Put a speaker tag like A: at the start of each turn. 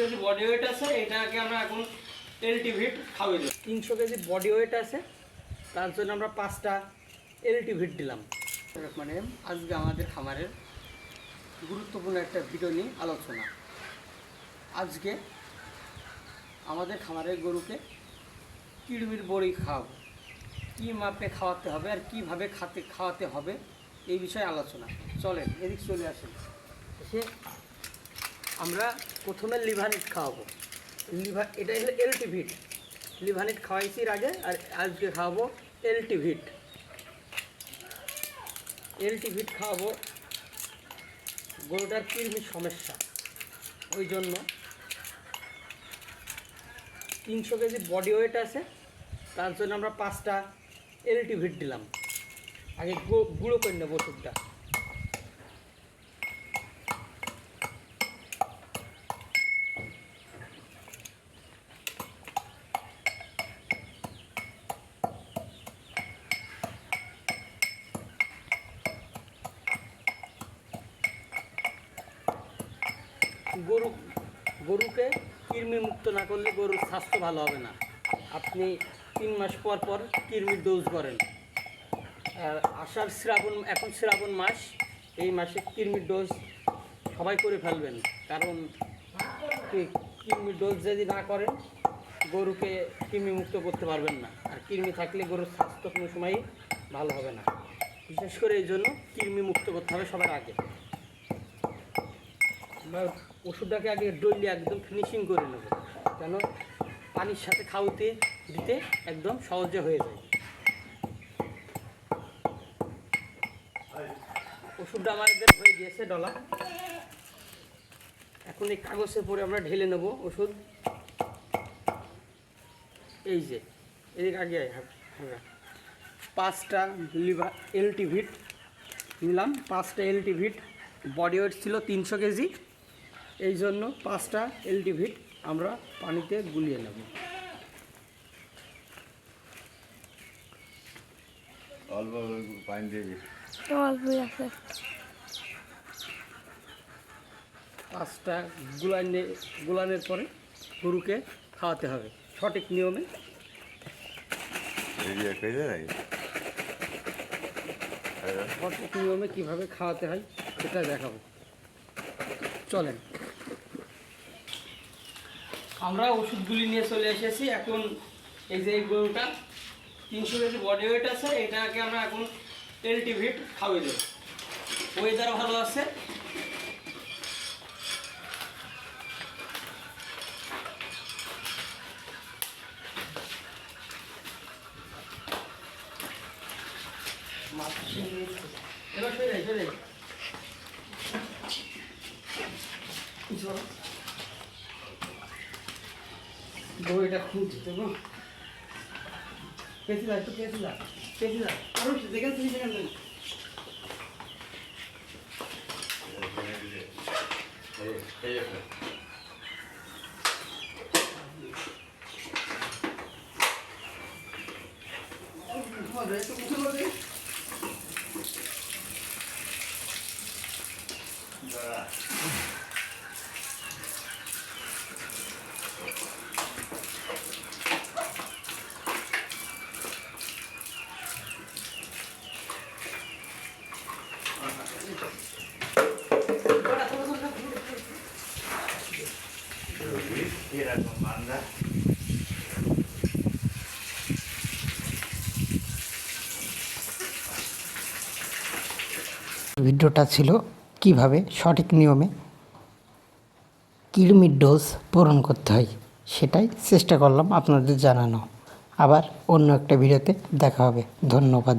A: KG body weight আছে এটাকে আমরা এখন এলটিভিট খাওয়াই দেবো। তিনশো কেজি বডি ওয়েট আছে তার জন্য আমরা পাঁচটা এলটিভিট দিলাম। মানে আজকে আমাদের খামারের গুরুত্বপূর্ণ একটা ভিডিও নিয়ে আলোচনা। আজকে আমাদের খামারের গরুকে কিড়মির বড়ি খাওয়াবো। কী মাপে খাওয়াতে হবে আর কীভাবে খাতে খাওয়াতে হবে এই বিষয়ে আলোচনা। চলেন এদিক চলে আসেন এসে আমরা প্রথমে লিভানিট খাওয়াবো। লিভার এটা হলো এলটিভিট। লিভানিট খাওয়াইছি আগে, আর আজকে খাওয়াবো এলটিভিট। এলটিভিট খাওয়াবো গরুটার কৃমির সমস্যা। ওই জন্য তিনশো কেজি বডি ওয়েট আছে, তার জন্য আমরা পাঁচটা এলটিভিট দিলাম। আগে গুঁড়ো করে নেব ওষুধটা। গরু, গরুকে কৃমি মুক্ত না করলে গরুর স্বাস্থ্য ভালো হবে না। আপনি তিন মাস পর পর কৃমির ডোজ করেন। আর আষাঢ় শ্রাবণ, এখন শ্রাবণ মাস, এই মাসে কৃমির ডোজ সবাই করে ফেলবেন। কারণ কৃমির ডোজ যদি না করেন, গরুকে কৃমি মুক্ত করতে পারবেন না। আর কৃমি থাকলে গরুর স্বাস্থ্য কোনো সময়ই ভালো হবে না। বিশেষ করে এই জন্য কৃমি মুক্ত করতে হবে সবার আগে। আমরা ওষুধটাকে আগে ডইলে একদম ফিনিশিং করে নেব, কেন পানির সাথে খাওয়াতে দিতে একদম সহজে হয়ে যায়। ওষুধটা আমাদের হয়ে গিয়েছে ডলা এখন এই কাগজে পরে আমরা ঢেলে নেব ওষুধ। এই যে, এদিকে আগে হ্যাঁ। পাঁচটা লিভার এলটিভিট নিলাম, পাঁচটা এলটিভিট, বডি ওয়েট ছিল তিনশো কেজি। এই জন্য পাঁচটা এলটিভিট আমরা পানিতে গুলিয়ে নেব।
B: অল্প অল্প পানি দিবি
C: আছে।
A: পাঁচটা গুলানে গুলানের পরে গরুকে খাওয়াতে হবে। সঠিক নিয়মে। সঠিক নিয়মে কীভাবে খাওয়াতে হয় সেটা দেখাবো। চলেন। আমরা ওষুধগুলি নিয়ে চলে এসেছি। এখন এই যে গরুটা, তিনশো কেজি বডি ওয়েট আছে, এটাকে আমরা এখন এলটিভিট খাওয়াই দেবো। ওয়েদার ভালো আছে। এবার সরে যাই চলো দইটা খুঁজছি তো গো পেয়েছি একটু পেয়েছি যা পেয়েছি যা আরো দেখেন তুমি দেখেন তুমি একটু উঠে বলে
B: এরকম বান্দা
D: ভিডিওটা ছিল কীভাবে সঠিক নিয়মে কৃমির ডোজ পূরণ করতে হয় সেটাই চেষ্টা করলাম আপনাদের জানানো। আবার অন্য একটা ভিডিওতে দেখা হবে। ধন্যবাদ।